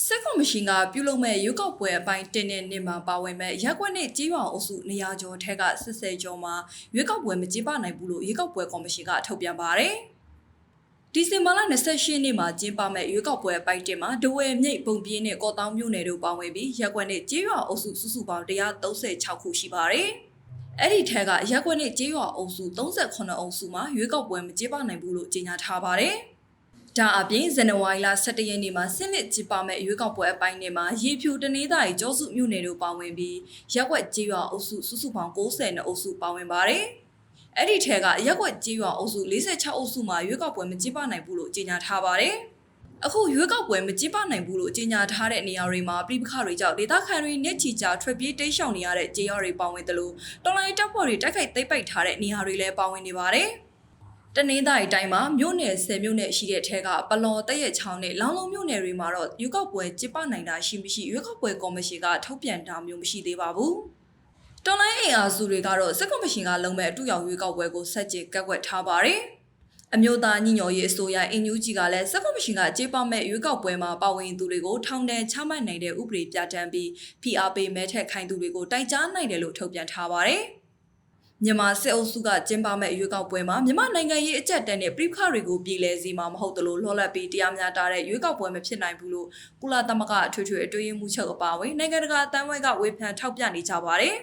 စစ်ကော်မရှင်ကပြုလုပ်မဲ့ရွေးကောက်ပွဲအပိုင်းတင်တဲ့နေ့မှာပါဝင်မဲ့ရက်ကွက်နဲ့ကြေးရွာအုပ်စုနေရာကျော်ထက်ကစစ်စဲကျော်မှာရွေးကောက်ပွဲမကျင်းပနိုင်ဘူးလို့ရွေးကောက်ပွဲကော်မရှင်ကထုတ်ပြန်ပါတယ်။ဒီဇင်ဘာလ28ရက်နေ့မှာကျင်းပမဲ့ရွေးကောက်ပွဲအပိုင်းတင်မှာဒဝဲမြိတ်ပုံပြင်းနဲ့ကော့တောင်းမြို့နယ်တို့ပါဝင်ပြီးရက်ကွက်နဲ့ကြေးရွာအုပ်စုစုစုပေါင်း136ခုရှိပါတယ်။အဲ့ဒီထက်ကရက်ကွက်နဲ့ကြေးရွာအုပ်စု38အုပ်စုမှာရွေးကောက်ပွဲမကျင်းပနိုင်ဘူးလို့ကြေညာထားပါတယ်။ ဒါအပြင်ဇန်နဝါရီလ17ရက်နေ့မှာဆင့်နစ်ကြည်ပါမဲ့ရွေးကောက်ပွဲအပိုင်းနဲ့မှာရေဖြူတနေသားရီကျောစုမြို့နယ်တို့ပါဝင်ပြီးရက်ွက်ကြေးရွာအုပ်စုစုစုပေါင်း90နဲ့အုပ်စုပါဝင်ပါတယ်။အဲ့ဒီထဲကရက်ွက်ကြေးရွာအုပ်စု46အုပ်စုမှာရွေးကောက်ပွဲမကျင်းပနိုင်ဘူးလို့ကြေညာထားပါတယ်။အခုရွေးကောက်ပွဲမကျင်းပနိုင်ဘူးလို့ကြေညာထားတဲ့နေရာတွေမှာပြည်ပခတွေကြောင့်ဒေသခံတွေနဲ့ချီကြာထွက်ပြေးတိတ်ရှောင်နေရတဲ့ကြေးရွာတွေပါဝင်တယ်လို့တော်လိုင်းတပ်ဖွဲ့တွေတိုက်ခိုက်သိမ်းပိုက်ထားတဲ့နေရာတွေလည်းပါဝင်နေပါတယ်။ တနင်္သာရီတိုင်းမှာမြို့နယ်10မြို့နယ်ရှိတဲ့ထဲကပလော်တရက်ချောင်းနဲ့လောင်လုံးမြို့နယ်တွေမှာတော့ရွေးကောက်ပွဲကျင်းပနိုင်တာရှိမရှိရွေးကောက်ပွဲကော်မရှင်ကထုတ်ပြန်တာမျိုးမရှိသေးပါဘူး။တော်လိုင်းအင်အားစုတွေကတော့စစ်ကော်မရှင်ကလုံမဲ့အတူရောက်ရွေးကောက်ပွဲကိုဆက်ကြည့်ကက်ကွက်ထားပါတယ်။အမျိုးသားညီညွတ်ရေးအစိုးရအင်ယူဂျီကလည်းစစ်ကော်မရှင်ကကြေးပမဲ့ရွေးကောက်ပွဲမှာပါဝင်သူတွေကိုထောင်ဒဏ်ချမှတ်နိုင်တဲ့ဥပဒေပြဋ္ဌာန်းပြီး PRP မဲထက်ခိုင်သူတွေကိုတိုက်ကြားနိုင်တယ်လို့ထုတ်ပြန်ထားပါတယ်။ မြန်မာစစ်အုပ်စုကကျင်းပမဲ့ရွေးကောက်ပွဲမှာမြန်မာနိုင်ငံရေးအကြက်တန်းနဲ့ပြည်ခတွေကိုပြည်လဲစီမှာမဟုတ်သလိုလော်လတ်ပြီးတရားမျှတတဲ့ရွေးကောက်ပွဲမဖြစ်နိုင်ဘူးလို့ကုလသမဂ္ဂအထွေထွေအတွင်းရေးမှူးချုပ်အပါအဝင်နိုင်ငံတကာအသံဝဲကဝေဖန်ထောက်ပြနေကြပါတယ်